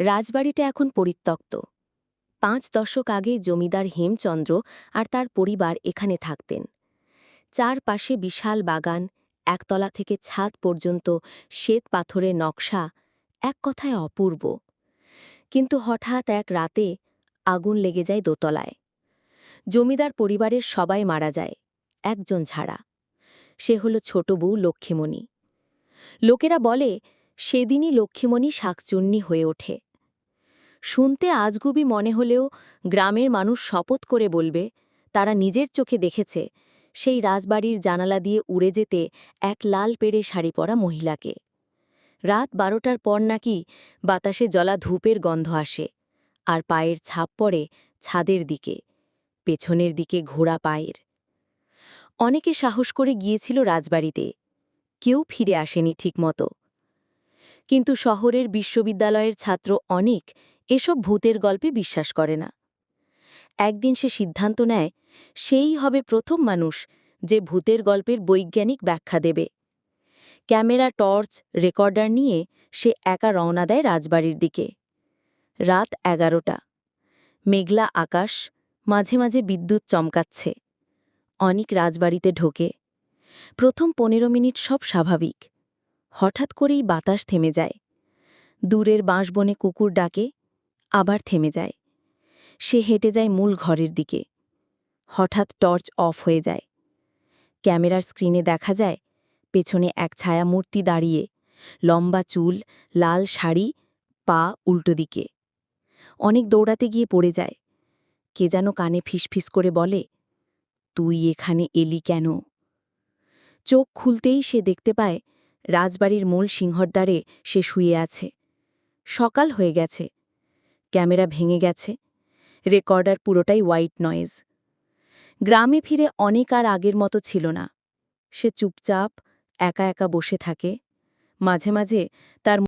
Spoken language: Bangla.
রাজবাড়িটা এখন পরিত্যক্ত। পাঁচ দশক আগে জমিদার হেমচন্দ্র আর তার পরিবার এখানে থাকতেন। চারপাশে বিশাল বাগান, একতলা থেকে ছাদ পর্যন্ত শ্বেত পাথরের নকশা এক কথায় অপূর্ব। কিন্তু হঠাৎ এক রাতে আগুন লেগে যায় দোতলায়। জমিদার পরিবারের সবাই মারা যায়, একজন ছাড়া। সে হল ছোট বউ লক্ষ্মীমণি। লোকেরা বলে, সেদিনই লক্ষ্মীমণি শাকচুন্নি হয়ে ওঠে। শুনতে আজগুবি মনে হলেও গ্রামের মানুষ শপথ করে বলবে, তারা নিজের চোখে দেখেছে, সেই রাজবাড়ির জানালা দিয়ে উড়ে যেতে এক লাল পেড়ে শাড়ি পরা মহিলাকে। রাত বারোটার পর নাকি বাতাসে জলা ধূপের গন্ধ আসে, আর পায়ের ছাপ পড়ে ছাদের দিকে, পেছনের দিকে ঘোড়া পায়ের। অনেকে সাহস করে গিয়েছিল রাজবাড়িতে, কেউ ফিরে আসেনি ঠিকমতো। কিন্তু শহরের বিশ্ববিদ্যালয়ের ছাত্র অনেক এসব ভূতের গল্পে বিশ্বাস করে না। একদিন সে সিদ্ধান্ত নেয়, সেই হবে প্রথম মানুষ যে ভূতের গল্পের বৈজ্ঞানিক ব্যাখ্যা দেবে। ক্যামেরা, টর্চ, রেকর্ডার নিয়ে সে একা রওনা দেয় রাজবাড়ির দিকে। রাত এগারোটা। মেঘলা আকাশ, মাঝে মাঝে বিদ্যুৎ চমকাচ্ছে। অনেক রাজবাড়িতে ঢোকে। প্রথম পনেরো মিনিট সব স্বাভাবিক। হঠাৎ করেই বাতাস থেমে যায়। দূরের বাঁশবনে কুকুর ডাকে আবার থেমে যায়। সে হেঁটে যায় মূল ঘরের দিকে। হঠাৎ টর্চ অফ হয়ে যায়। ক্যামেরার স্ক্রিনে দেখা যায়, পেছনে এক ছায়ামূর্তি দাঁড়িয়ে, লম্বা চুল, লাল শাড়ি, পা উল্টো দিকে। অনেক দৌড়াতে গিয়ে পড়ে যায়। কে যেন কানে ফিসফিস করে বলে, তুই এখানে এলি কেন? চোখ খুলতেই সে দেখতে পায়, রাজবাড়ির মূল সিংহদ্বারে সে শুয়ে আছে। সকাল হয়ে গেছে। ক্যামেরা ভেঙে গেছে। রেকর্ডার পুরোটাই হোয়াইট নয়েজ। গ্রামে ফিরে অনেক আর আগের মতো ছিল না। সে চুপচাপ, একা একা বসে থাকে। মাঝে মাঝে তার